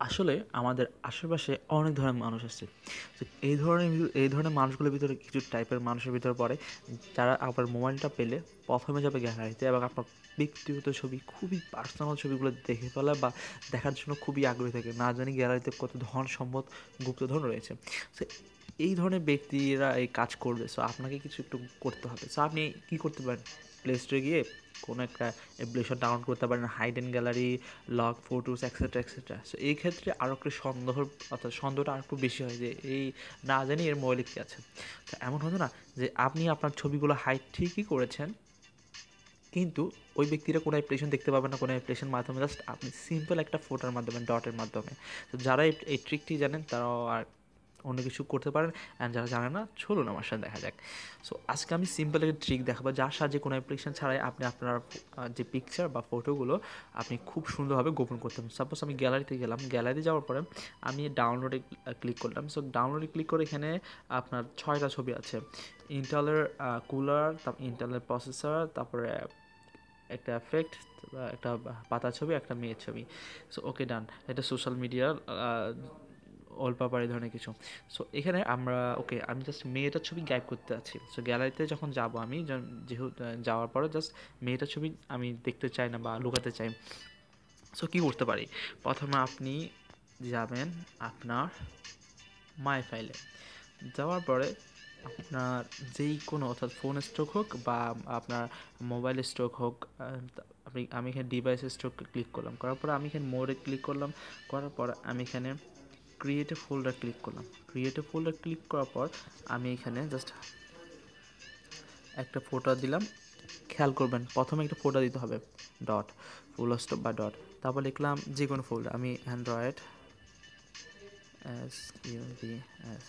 আসলে আমাদের আশেপাশে অনেক ধরনের মানুষ আছে। এই ধরনের এই ধরনের মানুষগুলোর ভিতরে কিছু টাইপের মানুষের ভিতরে পড়ে, যারা আপনার মোবাইলটা পেলে প্রথমে যাবে গ্যালারিতে এবং আপনার ব্যক্তিগত ছবি, খুবই পার্সোনাল ছবিগুলো দেখে ফেলে বা দেখার জন্য খুবই আগ্রহী থাকে। না জানি গ্যালারিতে কত ধন সম্পদ, গুপ্তধন রয়েছে। সো এই ধরনের ব্যক্তিরা এই কাজ করবে সো আপনাকে কিছু একটু করতে হবে। সো আপনি কী করতে পারেন? প্লে স্টোরে গিয়ে কোনো একটা অ্যাপ্লিকেশন ডাউনলোড করতে পারেন hide and gallery lock photos etcetera etcetera so এই ক্ষেত্রে আরও একটু সন্দেহ, অর্থাৎ সন্দেহটা আর একটু বেশি হয় যে এই না জানি এর মোবাইলে কী আছে। তো এমন হতো না যে আপনি আপনার ছবিগুলো হাইড ঠিকই করেছেন, কিন্তু ওই ব্যক্তিরা কোনো অ্যাপ্লিকেশন দেখতে পাবে না, কোনো অ্যাপ্লিকেশন মাধ্যমে। জাস্ট আপনি সিম্পল একটা ফোটোর মাধ্যমে ডটের মাধ্যমে। তো যারা এই ট্রিকটি জানেন, তারাও আর অন্য কিছু করতে পারেন অ্যান্ড যারা জানে না, চলুন আমার সাথে দেখা যাক। সো আজকে আমি সিম্পল একটা ট্রিক দেখাবো, যার সাহায্যে কোনো অ্যাপ্লিকেশন ছাড়াই আপনি আপনার যে পিকচার বা ফটোগুলো আপনি খুব সুন্দরভাবে গোপন করতে পারেন। সাপোজ আমি গ্যালারিতে গেলাম গ্যালারিতে যাওয়ার পরে আমি ডাউনলোডে ক্লিক করলাম। সো ডাউনলোডে ক্লিক করে এখানে আপনার ছয়টা ছবি আছে। ইন্টালের কুলার তারপর ইন্টালের প্রসেসর তারপরে একটা এফেক্ট একটা পাতা ছবি, একটা মেয়ের ছবি। সো ওকে ডান এটা সোশ্যাল মিডিয়ার ওয়ালপেপার এই ধরনের কিছু। সো এখানে আমরা ওকে আমি জাস্ট মেয়েটার ছবি গাইব করতে আছি। সো গ্যালারিতে যখন যাব আমি যেহেতু যাওয়ার পরে জাস্ট মেয়েটার ছবি আমি দেখতে চাই না বা লুকাতে চাই। সো কী করতে পারি? প্রথমে আপনি যাবেন আপনার মাই ফাইলে যাওয়ার পরে আপনার যেই কোনো, অর্থাৎ ফোন স্ট্রোক হোক বা আপনার মোবাইল স্ট্রোক হোক আপনি আমি এখানে ডিভাইস স্ট্রোক ক্লিক করলাম। করার পর আমি এখানে মোড়ে ক্লিক করলাম। করার পর আমি এখানে ক্রিয়েটিভ ফোল্ডার ক্লিক করলাম। ক্রিয়েটিভ ফোল্ডার ক্লিক করার পর আমি এখানে জাস্ট একটা ফোটো দিলাম। খেয়াল করবেন, প্রথমে একটা ফোটো দিতে হবে ডট ফুল স্টপ বা ডট তারপর লিখলাম যে কোনো ফোল্ডার আমি Android S U B S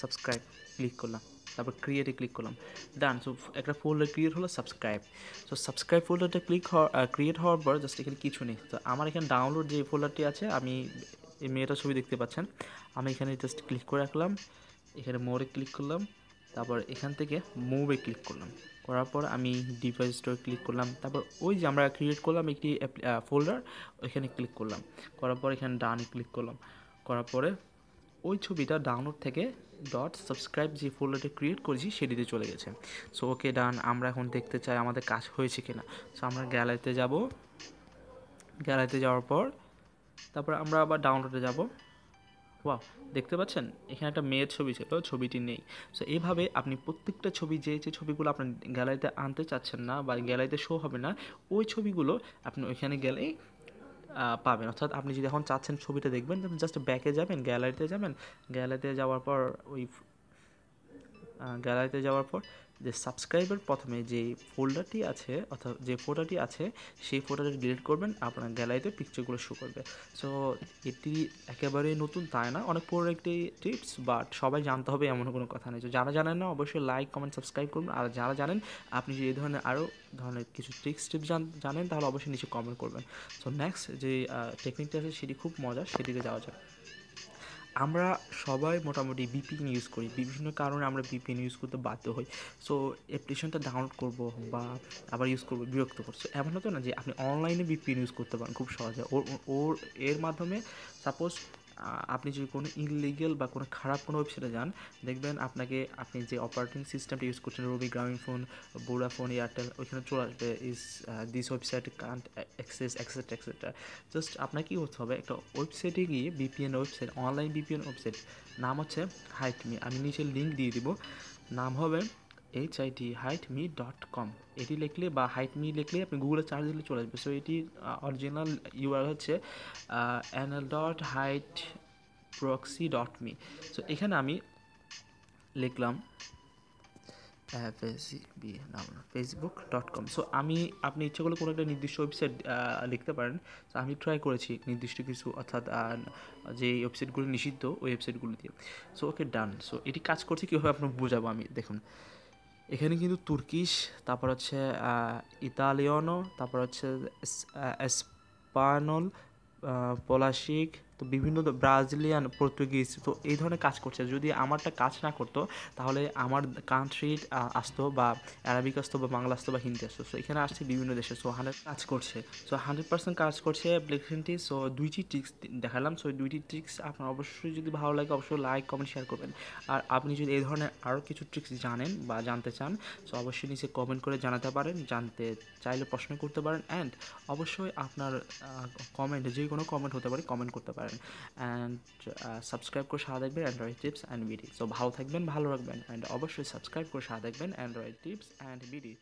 subscribe click করলাম। তারপর ক্রিয়েটে ক্লিক করলাম। ডান সো একটা ফোল্ডার ক্রিয়েট হলো সাবস্ক্রাইব সো সাবস্ক্রাইব ফোল্ডারটা ক্লিক হওয়া ক্রিয়েট হওয়ার পর জাস্ট এখানে কিছু নেই। তো আমার এখানে ডাউনলোড যে ফোল্ডারটি আছে, আমি এই মেয়েটা ছবি দেখতে পাচ্ছেন। আমি এখানে জাস্ট ক্লিক করে রাখলাম, এখানে মোড়ে ক্লিক করলাম, তারপর এখান থেকে মুভে ক্লিক করলাম। করার পর আমি ডিভাইস স্টোরে ক্লিক করলাম, তারপর ওই যে আমরা ক্রিয়েট করলাম একটি ফোল্ডার ওইখানে ক্লিক করলাম। করার পর এখানে ডানে ক্লিক করলাম। করার পরে ওই ছবিটা ডাউনলোড থেকে ডট সাবস্ক্রাইব যে ফোল্ডারটা ক্রিয়েট করেছি, সেটিতে চলে গেছে। সো ওকে ডান আমরা এখন দেখতে চাই আমাদের কাজ হয়েছে কিনা। সো আমরা গ্যালারিতে যাব। গ্যালারিতে যাওয়ার পর তারপর আমরা আবার ডাউনলোডে যাব। ওয়া দেখতে পাচ্ছেন? এখানে একটা মেয়ের ছবি ছিল, ছবিটি নেই। সো এইভাবে আপনি প্রত্যেকটা ছবি, যে যে ছবিগুলো আপনার গ্যালারিতে আনতে চাচ্ছেন না বা গ্যালারিতে শো হবে না, ওই ছবিগুলো আপনি ওইখানে গেলেই পাবেন। অর্থাৎ আপনি যদি এখন চাচ্ছেন ছবিটা দেখবেন জাস্ট ব্যাকে যাবেন, গ্যালারিতে যাবেন। গ্যালারিতে যাওয়ার পর ওই গ্যালারিতে যাওয়ার পর যে সাবস্ক্রাইবের প্রথমে যে ফোল্ডারটি আছে, অর্থাৎ যে ফোটোটি আছে, সেই ফোটোটা ডিলিট করবেন, আপনার গ্যালারিতে পিকচারগুলো শো করবে। সো এটি একেবারেই নতুন তাই না? অনেক পুরো একটি টিপস বাট সবাই জানতে হবে এমন কোনো কথা নেই। তো যারা জানেন না, অবশ্যই লাইক কমেন্ট সাবস্ক্রাইব করুন আর যারা জানেন, আপনি যদি এই ধরনের আরও ধরনের কিছু ট্রিক্স টিপস জানেন, তাহলে অবশ্যই নিচে কমেন্ট করবেন। সো নেক্সট যে টেকনিকটা আছে, সেটি খুব মজা সেটিতে যাওয়া যায় আমরা সবাই মোটামুটি বিপিএন ইউজ করি। বিভিন্ন কারণে আমরা বিপিএন ইউজ করতে বাধ্য হই। সো অ্যাপ্লিকেশনটা ডাউনলোড করব বা আবার ইউজ করব, বিরক্ত করছ এমন হতো না যে আপনি অনলাইনে বিপিএন ইউজ করতে পারেন, খুব সহজে। ওর ওর, এর মাধ্যমে সাপোজ আপনি যদি কোনো ইনলিগেল বা কোনো খারাপ কোনো ওয়েবসাইটে যান, দেখবেন আপনাকে, আপনি যে অপারেটিং সিস্টেমটা ইউজ করছেন রবি গ্রামীণ ফোন বোরা ফোন এয়ারটেল ওইখানে চলে আসবে is this website can't access etcetera etcetera just আপনাকে কী করতে হবে, একটা ওয়েবসাইটে গিয়ে VPN website online VPN website নাম হচ্ছে হাইট মি আমি নিচে লিঙ্ক দিয়ে দিব, নাম হবে H I D hide me dot com এটি লিখলে বা হাইট মি লিখলে আপনি গুগলে চার্জ দিলে চলে আসবে। সো এটি অরিজিনাল ইউআর হচ্ছে anal dot hide proxy dot me so এখানে আমি লিখলাম ফেসবুক ডট কম সো আমি, আপনি ইচ্ছা করলে কোনো একটা নির্দিষ্ট ওয়েবসাইট লিখতে পারেন। সো আমি ট্রাই করেছি নির্দিষ্ট কিছু, অর্থাৎ যে ওয়েবসাইটগুলো নিষিদ্ধ, ওই ওয়েবসাইটগুলো দিয়ে। সো ওকে ডান সো এটি কাজ করছে, কীভাবে আপনার বোঝাবো আমি? দেখুন এখানে কিন্তু তুর্কিশ তারপর হচ্ছে ইতালিয়ানো তারপর হচ্ছে স্পানল পলাশিক তো বিভিন্ন ব্রাজিলিয়ান পর্তুগিজ তো এই ধরনের কাজ করছে। যদি আমারটা কাজ না করতো, তাহলে আমার কান্ট্রি আসতো বা অ্যারাবিক আসতো বা বাংলা আসতো বা হিন্দি আসতো। সো এখানে আসছে বিভিন্ন দেশে। সো হান্ড্রেড কাজ করছে। সো হান্ড্রেড পার্সেন্ট কাজ করছে অ্যাপ্লিকেশনটি সো দুইটি ট্রিক্স দেখালাম। সো দুইটি ট্রিক্স আপনার অবশ্যই যদি ভালো লাগে, অবশ্যই লাইক কমেন্ট শেয়ার করবেন। আর আপনি যদি এই ধরনের আরও কিছু ট্রিক্স জানেন বা জানতে চান সো অবশ্যই নিচে কমেন্ট করে জানাতে পারেন, জানতে চাইলে প্রশ্ন করতে পারেন। অ্যান্ড অবশ্যই আপনার কমেন্ট যে কোনো কমেন্ট হতে পারে কমেন্ট করতে পারেন। অ্যান্ড সাবস্ক্রাইব করে সাথে দেখবেন Android tips and BD so ভালো থাকবেন, ভালো রাখবেন। অ্যান্ড অবশ্যই সাবস্ক্রাইব করে সাহা দেখবেন অ্যান্ড্রয়েড টিপস অ্যান্ড বিডি